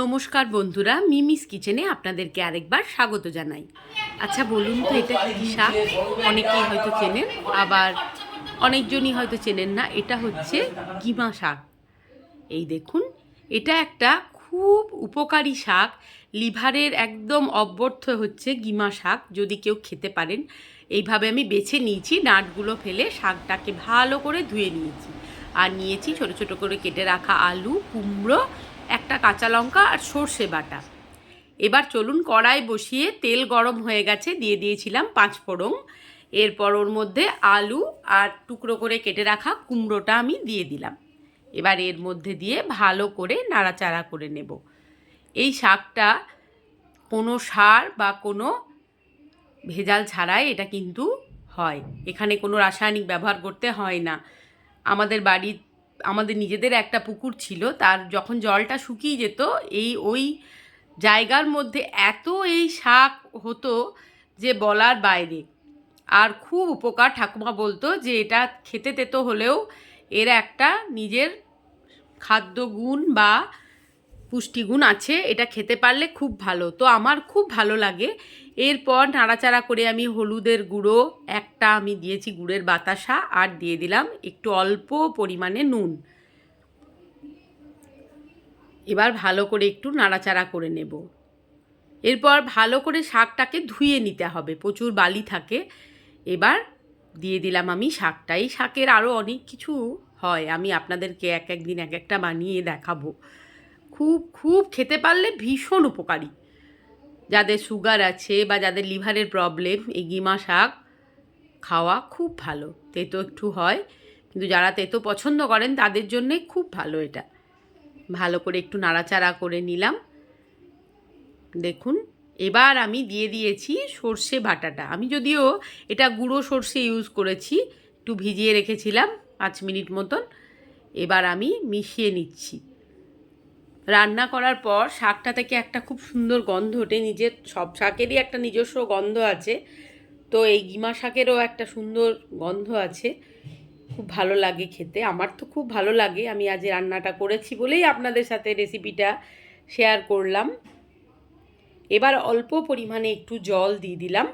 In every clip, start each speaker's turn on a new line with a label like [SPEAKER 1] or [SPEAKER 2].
[SPEAKER 1] নমস্কার বন্ধুরা, মিমিস কিচেনে আপনাদেরকে আরেকবার স্বাগত জানাই। আচ্ছা বলুন তো, এটা কী শাক? অনেকেই হয়তো চেনেন, আবার অনেকজনই হয়তো চেনেন না, এটা হচ্ছে গিমা শাক। এই দেখুন, এটা একটা খুব উপকারী শাক, লিভারের একদম অব্যর্থ হচ্ছে গিমা শাক, যদি কেউ খেতে পারেন। এইভাবে আমি বেছে নিয়েছি, নাটগুলো ফেলে শাকটাকে ভালো করে ধুয়ে নিয়েছি। আর নিয়েছি ছোট ছোট করে কেটে রাখা আলু, কুমড়ো একটা কাঁচা লঙ্কা আর সর্ষে বাটা। এবার চলুন কড়াই বসিয়ে তেল গরম হয়ে গেছে, দিয়ে দিয়েছিলাম পাঁচ ফোড়ন। এরপর ওর মধ্যে আলু আর টুকরো করে কেটে রাখা কুমড়োটা আমি দিয়ে দিলাম। এবার এর মধ্যে দিয়ে ভালো করে নাড়াচাড়া করে নেব। এই শাকটা কোনো সার বা কোনো ভেজাল ছাড়াই এটা কিন্তু হয়। এখানে কোনো রাসায়নিক ব্যবহার করতে হয় না। আমাদের বাড়ির আমাদের নিজেদের একটা পুকুর ছিল, তার যখন জলটা শুকিয়ে যেত, এই ওই জায়গার মধ্যে এত এই শাক হতো যে বলার বাইরে। আর খুব উপকার ঠাকুমা বলতো যে এটা খেতে তেতো হলেও এর একটা নিজের খাদ্য গুণ বা পুষ্টিগুণ আছে, এটা খেতে পারলে খুব ভালো। তো আমার খুব ভালো লাগে। এরপর নাড়াচাড়া করে আমি হলুদের গুঁড়ো, একটা আমি দিয়েছি গুড়ের বাতাসা, আর দিয়ে দিলাম একটু অল্প পরিমাণে নুন। এবার ভালো করে একটু নাড়াচাড়া করে নেব। এরপর ভালো করে শাকটাকে ধুয়ে নিতে হবে, প্রচুর বালি থাকে। এবার দিয়ে দিলাম আমি শাকটা। এই শাকের আরও অনেক কিছু হয়, আমি আপনাদেরকে এক একদিন এক একটা বানিয়ে দেখাবো। খুব খুব খেতে পারলে ভীষণ উপকারী। যাদের সুগার আছে বা যাদের লিভারের প্রবলেম এই গিমা শাক খাওয়া খুব ভালো। তেতো একটু হয়, কিন্তু যারা তেতো পছন্দ করেন, তাদের জন্যে খুব ভালো এটা। ভালো করে একটু নাড়াচাড়া করে নিলাম। দেখুন, এবার আমি দিয়ে দিয়েছি সর্ষে বাটাটা। আমি যদিও এটা গুঁড়ো সর্ষে ইউজ করেছি, একটু ভিজিয়ে রেখেছিলাম পাঁচ মিনিট মতন। এবার আমি মিশিয়ে নিচ্ছি। রান্না করার পর শাকটা থেকে একটা খুব সুন্দর গন্ধ ওঠে। নিজের সব শাকেরই একটা নিজস্ব গন্ধ আছে। তো এই গিমা শাকেরও একটা সুন্দর গন্ধ আছে। খুব ভালো লাগে খেতে। আমার তো খুব ভালো লাগে। আমি আজ রান্নাটা করেছি বলেই আপনাদের সাথে রেসিপিটা শেয়ার করলাম। এবার অল্প পরিমাণে একটু জল দিয়ে দিলাম।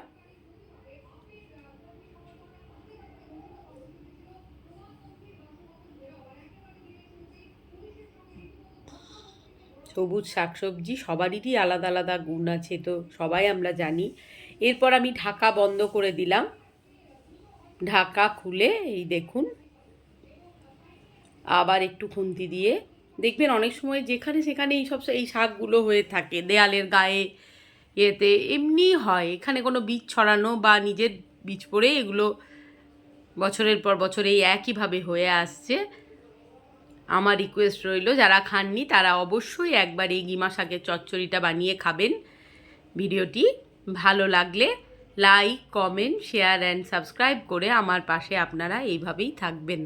[SPEAKER 1] সবুজ শাকসবজি সবারই আলাদা আলাদা গুণ আছে তো সবাই আমরা জানি। এরপর আমি ঢাকা বন্ধ করে দিলাম। ঢাকা খুলে এই দেখুন। আবার একটু খুন্তি দিয়ে দেখবেন অনেক সময় যেখানে সেখানে এই সব এই শাকগুলো হয়ে থাকে, দেয়ালের গায়ে ইয়েতে এমনি হয়। এখানে কোনো বীজ ছড়ানো বা নিজের বীজ পড়ে এগুলো বছরের পর বছর এই একইভাবে হয়ে আসছে। আমার রিকোয়েস্ট রইল, যারা খাননি তারা অবশ্যই একবার এই গিমা শাকের চচ্চড়িটা বানিয়ে খাবেন। ভিডিওটি ভালো লাগলে like comment share and subscribe করে আমার পাশে আপনারা এইভাবেই থাকবেন।